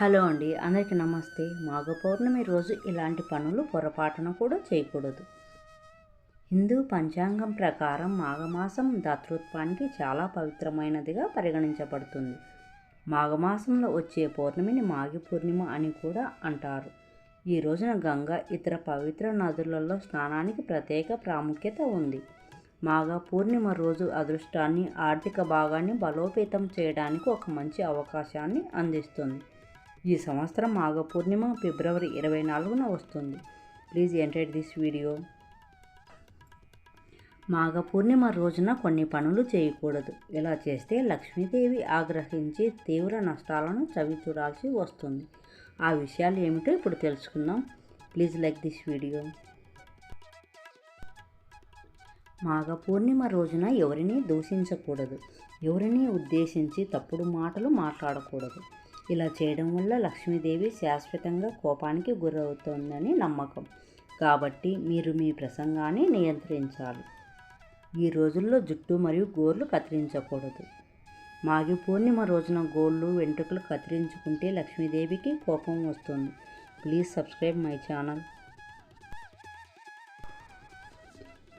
Hello అండి అందరికీ నమస్తే. మాఘ పౌర్ణమి రోజు ఇలాంటి పనులు పొరపాటున కూడా చేయకూడదు. హిందూ పంచాంగం ప్రకారం మాఘమాసం దాతృత్వానికి చాలా పవిత్రమైనదిగా పరిగణించబడుతుంది. మాఘమాసంలో వచ్చే పౌర్ణమిని మాఘి పూర్ణిమ అని కూడా అంటారు. ఈ రోజున గంగ ఇతర పవిత్ర నదులలో స్నానానికి ప్రత్యేక ప్రాముఖ్యత ఉంది. మాఘ పూర్ణిమ రోజు అదృష్టాన్ని ఆర్థిక భాగాన్ని బలోపేతం చేయడానికి ఒక మంచి అవకాశాన్ని అందిస్తుంది. ఈ సంవత్సరం మాఘ పూర్ణిమ ఫిబ్రవరి ఇరవై నాలుగున వస్తుంది. Please enter this video. Magha Purnima రోజున కొన్ని పనులు చేయకూడదు. ఇలా చేస్తే లక్ష్మీదేవి ఆగ్రహించి తీవ్ర నష్టాలను చవి చూడాల్సి వస్తుంది. ఆ విషయాలు ఏమిటో ఇప్పుడు తెలుసుకుందాం. Please like this video. Magha Purnima రోజున ఎవరిని దూషించకూడదు. ఎవరిని ఉద్దేశించి తప్పుడు మాటలు మాట్లాడకూడదు. ఇలా చేయడం వల్ల లక్ష్మీదేవి శాశ్వతంగా కోపానికి గురవుతోందని నమ్మకం. కాబట్టి మీరు మీ ప్రసంగాన్ని నియంత్రించాలి. ఈ రోజుల్లో జుట్టు మరియు గోర్లు కత్తిరించకూడదు. మాఘి పూర్ణిమ రోజున గోళ్ళు వెంట్రుకలు కత్తిరించుకుంటే లక్ష్మీదేవికి కోపం వస్తుంది. Please subscribe my channel.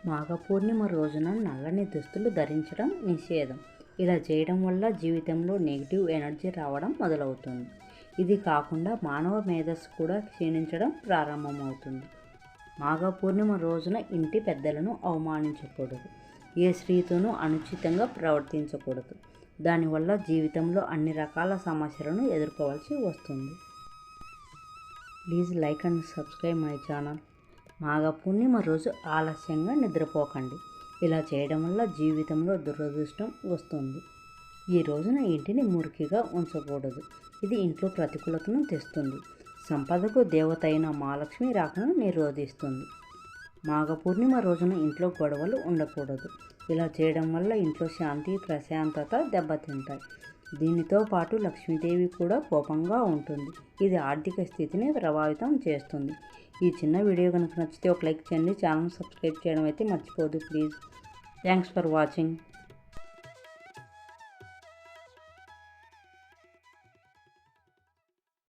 Magha Purnima రోజున నల్లని దుస్తులు ధరించడం నిషేధం. ఇలా చేయడం వల్ల జీవితంలో నెగిటివ్ ఎనర్జీ రావడం మొదలవుతుంది. ఇది కాకుండా మానవ మేధస్సు కూడా క్షీణించడం ప్రారంభమవుతుంది. మాఘ పూర్ణిమ రోజున ఇంటి పెద్దలను అవమానించకూడదు. ఏ స్త్రీతోనూ అనుచితంగా ప్రవర్తించకూడదు. దానివల్ల జీవితంలో అన్ని రకాల సమస్యలను ఎదుర్కోవాల్సి వస్తుంది. Please like and subscribe my channel. Magha Purnima రోజు ఆలస్యంగా నిద్రపోకండి. ఇలా చేయడం వల్ల జీవితంలో దురదృష్టం వస్తుంది. ఈ రోజున ఇంటిని మురికిగా ఉంచకూడదు. ఇది ఇంట్లో ప్రతికూలతను తెస్తుంది. సంపదకు దేవత అయిన మహాలక్ష్మి రాకను నిరోధిస్తుంది. మాఘ పూర్ణిమ రోజున ఇంట్లో గొడవలు ఉండకూడదు. ఇలా చేయడం వల్ల ఇంట్లో శాంతి ప్రశాంతత దెబ్బతింటాయి. దీనితో పాటు లక్ష్మీదేవి కూడా కోపంగా ఉంటుంది. ఇది ఆర్థిక స్థితిని ప్రభావితం చేస్తుంది. ఈ చిన్న వీడియో కనుక నచ్చితే ఒక లైక్ చేయండి. ఛానల్ సబ్స్క్రైబ్ చేయడం అయితే మర్చిపోదు ప్లీజ్. Thanks for watching.